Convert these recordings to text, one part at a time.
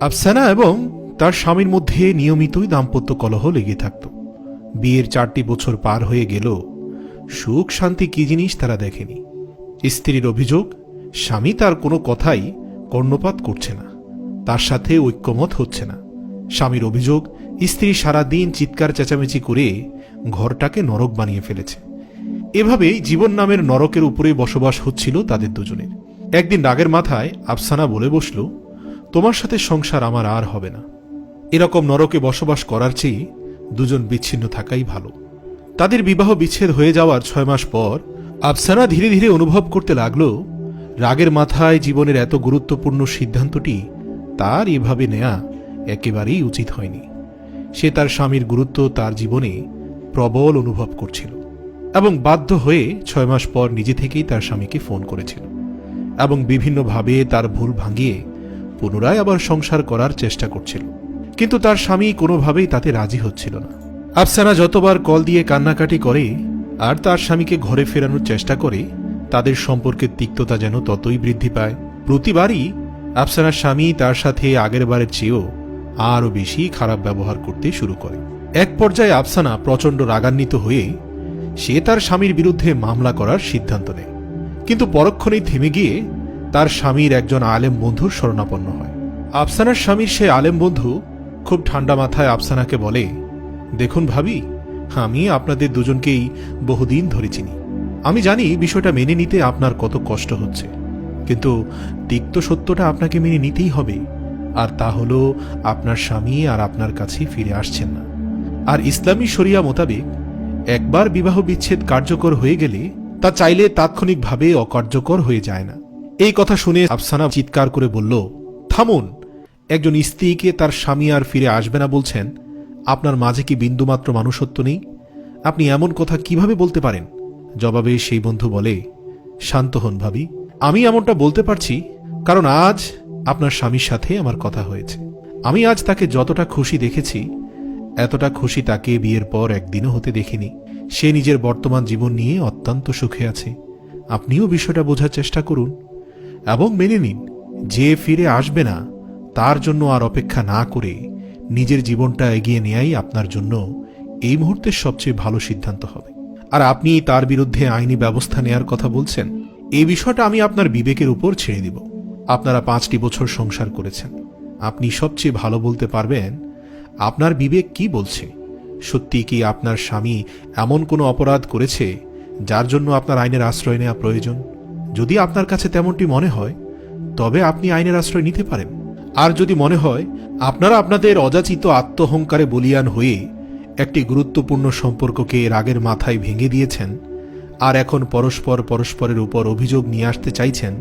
আফসানা এবং তার স্বামীর মধ্যে নিয়মিতই দাম্পত্য কলহ লেগে থাকত। বিয়ের চারটি বছর পার হয়ে গেল। সুখ, শান্তি কি জিনিস তারা দেখেনি। স্ত্রীর অভিযোগ, স্বামী তার কোনো কথাই কর্ণপাত করছে না। তার সাথে ঐক্যমত হচ্ছে না। স্বামীর অভিযোগ, স্ত্রী সারাদিন চিৎকার চেঁচামেচি করে ঘরটাকে নরক বানিয়ে ফেলেছে। এভাবেই জীবন নামের নরকের উপরে বসবাস হচ্ছিল তাদের দুজনের। একদিন রাগের মাথায় আফসানা বলে বসল তোমার সাথে সংসার আমার আর হবে না। এরকম নরকে বসবাস করার চেয়ে দুজন বিচ্ছিন্ন থাকাই ভালো। তাদের বিবাহ বিচ্ছেদ হয়ে যাওয়ার ছয় মাস পর আফসানা ধীরে ধীরে অনুভব করতে লাগল, রাগের মাথায় জীবনের এত গুরুত্বপূর্ণ সিদ্ধান্তটি তার এভাবে নেয়া একেবারেই উচিত হয়নি। সে তার স্বামীর গুরুত্ব তার জীবনে প্রবল অনুভব করছিল এবং বাধ্য হয়ে ছয় মাস পর নিজে থেকেই তার স্বামীকে ফোন করেছিল এবং বিভিন্নভাবে তার ভুল ভাঙিয়ে পুনরায় আবার সংসার করার চেষ্টা করছিল। কিন্তু তার স্বামী কোনোভাবেই তাতে রাজি হচ্ছিল না। আফসানা যতবার কল দিয়ে কান্নাকাটি করে, আর তার স্বামীকে ঘরে ফেরানোর চেষ্টা করে, তাদের সম্পর্কের তিক্ততা যেন ততই বৃদ্ধি পায়। প্রতিবারই আফসানার স্বামী তার সাথে আগের বারের চেয়েও আরও বেশি খারাপ ব্যবহার করতে শুরু করে। এক পর্যায়ে আফসানা প্রচণ্ড রাগান্বিত হয়ে সে তার স্বামীর বিরুদ্ধে মামলা করার সিদ্ধান্ত নেয়। কিন্তু পরক্ষণেই থেমে গিয়ে তার স্বামীর একজন আলেম বন্ধুর শরণাপন্ন হয়। আফসানার স্বামীর সে আলেম বন্ধু খুব ঠান্ডা মাথায় আফসানাকে বলে, দেখুন ভাবি, আমি আপনাদের দুজনকেই বহুদিন ধরে চিনি। আমি জানি বিষয়টা মেনে নিতে আপনার কত কষ্ট হচ্ছে, কিন্তু তিক্ত সত্যটা আপনাকে মেনে নিতেই হবে। আর তা হলো আপনার স্বামী আর আপনার কাছে ফিরে আসছেন না। আর ইসলামী শরিয়া মোতাবেক একবার বিবাহ বিচ্ছেদ কার্যকর হয়ে গেলে তা চাইলে তাৎক্ষণিকভাবে অকার্যকর হয়ে যায় না। এই কথা শুনে আফসানা চিৎকার করে বলল, থামুন। একজন স্ত্রীকে তার স্বামী আর ফিরে আসবে না বলছেন। আপনার মাঝে কি বিন্দুমাত্র মানুষত্ব নেই? আপনি এমন কথা কীভাবে বলতে পারেন? জবাবে সেই বন্ধু বলে, শান্ত হন ভাবি। আমি এমনটা বলতে পারছি, কারণ আজ আপনার স্বামীর সাথে আমার কথা হয়েছে। আমি আজ তাকে যতটা খুশি দেখেছি, এতটা খুশি তাকে বিয়ের পর একদিনও হতে দেখিনি। সে নিজের বর্তমান জীবন নিয়ে অত্যন্ত সুখে আছে। আপনিও বিষয়টা বোঝার চেষ্টা করুন। এবং মেনে নিন, যে ফিরে আসবে না, তার জন্য আর অপেক্ষা না করে নিজের জীবনটা এগিয়ে নেয়াই আপনার জন্য এই মুহূর্তের সবচেয়ে ভালো সিদ্ধান্ত হবে। আর আপনি তার বিরুদ্ধে আইনি ব্যবস্থা নেয়ার কথা বলছেন, এই বিষয়টা আমি আপনার বিবেকের উপর ছেড়ে দিব। আপনারা পাঁচটি বছর সংসার করেছেন। আপনি সবচেয়ে ভালো বলতে পারবেন, আপনার বিবেক কি বলছে? সত্যি কি আপনার স্বামী এমন কোনো অপরাধ করেছে, যার জন্য আপনার আইনের আশ্রয় নেওয়া প্রয়োজন? যদি আপনার কাছে তেমনটি মনে হয়, তবে আপনি আইনের আশ্রয় নিতে পারেন। আর যদি মনে হয়, আপনারা আপনাদের অযাচিত আত্মহংকারে বলিয়ান হয়ে একটি গুরুত্বপূর্ণ সম্পর্ককে রাগের মাথায় ভেঙে দিয়েছেন, আর এখন পরস্পর পরস্পরের উপর অভিযোগ নিয়ে আসতে চাইছেন,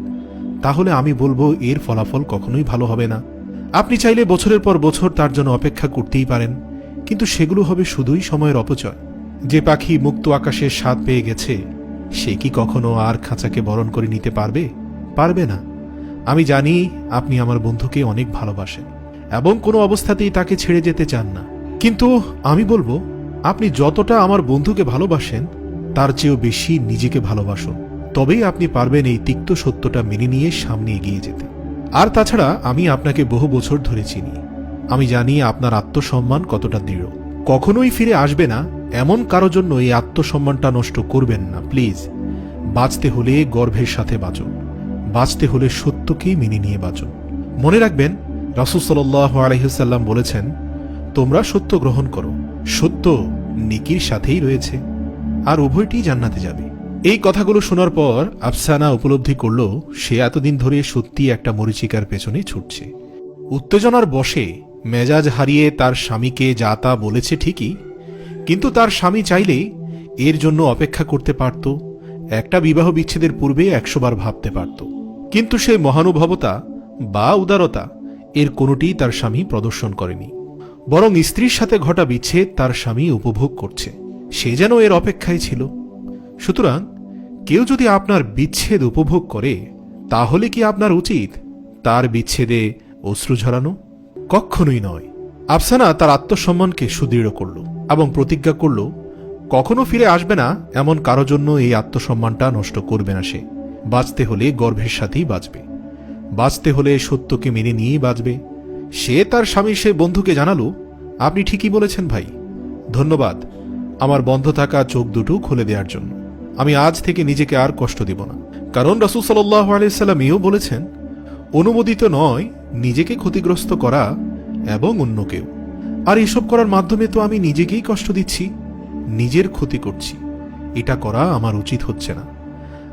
তাহলে আমি বলব এর ফলাফল কখনোই ভালো হবে না। আপনি চাইলে বছরের পর বছর তার জন্য অপেক্ষা করতেই পারেন, কিন্তু সেগুলো হবে শুধুই সময়ের অপচয়। যে পাখি মুক্ত আকাশের স্বাদ পেয়ে গেছে সে কি কখনো আর খাঁচাকে বরণ করে নিতে পারবে? পারবে না। আমি জানি আপনি আমার বন্ধুকে অনেক ভালোবাসেন এবং কোনো অবস্থাতেই তাকে ছেড়ে যেতে চান না। কিন্তু আমি বলব, আপনি যতটা আমার বন্ধুকে ভালোবাসেন, তার চেয়েও বেশি নিজেকে ভালোবাসুন। তবেই আপনি পারবেন এই তিক্ত সত্যটা মেনে নিয়ে সামনে এগিয়ে যেতে। আর তাছাড়া আমি আপনাকে বহু বছর ধরে চিনি। আমি জানি আপনার আত্মসম্মান কতটা দৃঢ়। কখনোই ফিরে আসবে না এমন কারও জন্য এই আত্মসম্মানটা নষ্ট করবেন না, প্লিজ। বাঁচতে হলে গর্ভের সাথে বাঁচুন। বাঁচতে হলে সত্যকে মেনে নিয়ে বাঁচুন। মনে রাখবেন রাসুসাল্লাহ আলহিসাল্লাম বলেছেন, তোমরা সত্য গ্রহণ করো। সত্য নিকির সাথেই রয়েছে। আর উভয়টি জান্নাতে যাবে। এই কথাগুলো শোনার পর আফসানা উপলব্ধি করল, সে এতদিন ধরে সত্যি একটা মরিচিকার পেছনে ছুটছে। উত্তেজনার বশে মেজাজ হারিয়ে তার স্বামীকে যা তা বলেছে ঠিকই কিন্তু তার স্বামী চাইলে এর জন্য অপেক্ষা করতে পারত। একটা বিবাহ বিচ্ছেদের পূর্বে একশোবার ভাবতে পারত। কিন্তু সেই মহানুভবতা বা উদারতা এর কোনোটিই তার স্বামী প্রদর্শন করেনি। বরং স্ত্রীর সাথে ঘটা বিচ্ছেদ তার স্বামী উপভোগ করছে। সে যেন এর অপেক্ষায় ছিল। সুতরাং কেউ যদি আপনার বিচ্ছেদ উপভোগ করে, তাহলে কি আপনার উচিত তার বিচ্ছেদে অশ্রু ঝরানো? কখনোই নয়। আফসানা তার আত্মসম্মানকে সুদৃঢ় করল। এবং প্রতিজ্ঞা করল, কখনো ফিরে আসবে না, এমন কারও জন্য এই আত্মসম্মানটা নষ্ট করবে না সে। বাঁচতে হলে গর্ভের সাথেই বাঁচবে। বাঁচতে হলে সত্যকে মেনে নিয়েই বাঁচবে। সে তার স্বামীর সে বন্ধুকে জানালো, আপনি ঠিকই বলেছেন ভাই। ধন্যবাদ। আমার বন্ধ থাকা চোখ দুটো খুলে দেওয়ার জন্য। আমি আজ থেকে নিজেকে আর কষ্ট দিব না। কারণ রসুল সাল্লাহ আলাইসাল্লাম এও বলেছেন, অনুমোদিত নয় নিজেকে ক্ষতিগ্রস্ত করা এবং অন্যকেও। আর এসব করার মাধ্যমে তো আমি নিজেকেই কষ্ট দিচ্ছি, নিজের ক্ষতি করছি। এটা করা আমার উচিত হচ্ছে না।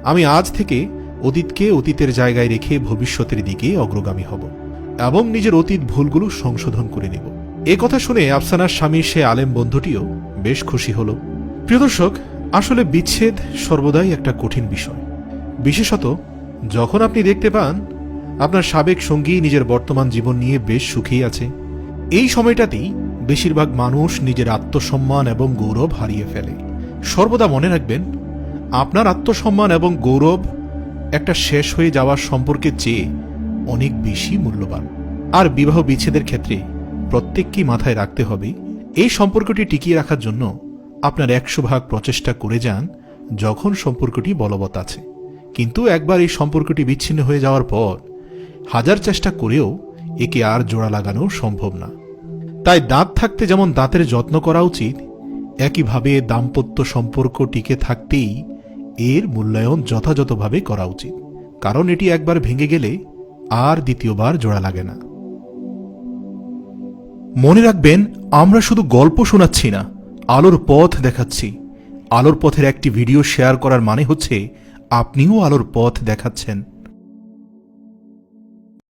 আমি আজ থেকে অতীতকে অতীতের জায়গায় রেখে ভবিষ্যতের দিকে অগ্রগামী হব এবং নিজের অতীত ভুলগুলো সংশোধন করে নেব। এ কথা শুনে আফসানার স্বামীর সে আলেম বন্ধুটিও বেশ খুশি হল। প্রিয় দর্শক, আসলে বিচ্ছেদ সর্বদাই একটা কঠিন বিষয়। বিশেষত যখন আপনি দেখতে পান, আপনার সাবেক সঙ্গী নিজের বর্তমান জীবন নিয়ে বেশ সুখী আছে এই সময়টাতেই বেশিরভাগ মানুষ নিজের আত্মসম্মান এবং গৌরব হারিয়ে ফেলে। সর্বদা মনে রাখবেন, আপনার আত্মসম্মান এবং গৌরব একটা শেষ হয়ে যাওয়ার সম্পর্কের চেয়ে অনেক বেশি মূল্যবান। আর বিবাহ বিচ্ছেদের ক্ষেত্রে প্রত্যেককেই মাথায় রাখতে হবে, এই সম্পর্কটি টিকিয়ে রাখার জন্য আপনার একশো ভাগ প্রচেষ্টা করে যান যখন সম্পর্কটি বলবৎ আছে। কিন্তু একবার এই সম্পর্কটি বিচ্ছিন্ন হয়ে যাওয়ার পর হাজার চেষ্টা করেও একে আর জোড়া লাগানো সম্ভব না। তাই দাঁত থাকতে যেমন দাঁতের যত্ন করা উচিত, একইভাবে দাম্পত্য সম্পর্ক টিকে থাকতেই এর মূল্যায়ন যথাযথভাবে করা উচিত, কারণ এটি একবার ভেঙে গেলে আর দ্বিতীয়বার জোড়া লাগে না। মনে রাখবেন, আমরা শুধু গল্প শোনাচ্ছি না, আলোর পথ দেখাচ্ছি। আলোর পথের একটি ভিডিও শেয়ার করার মানে হচ্ছে আপনিও আলোর পথ দেখাচ্ছেন।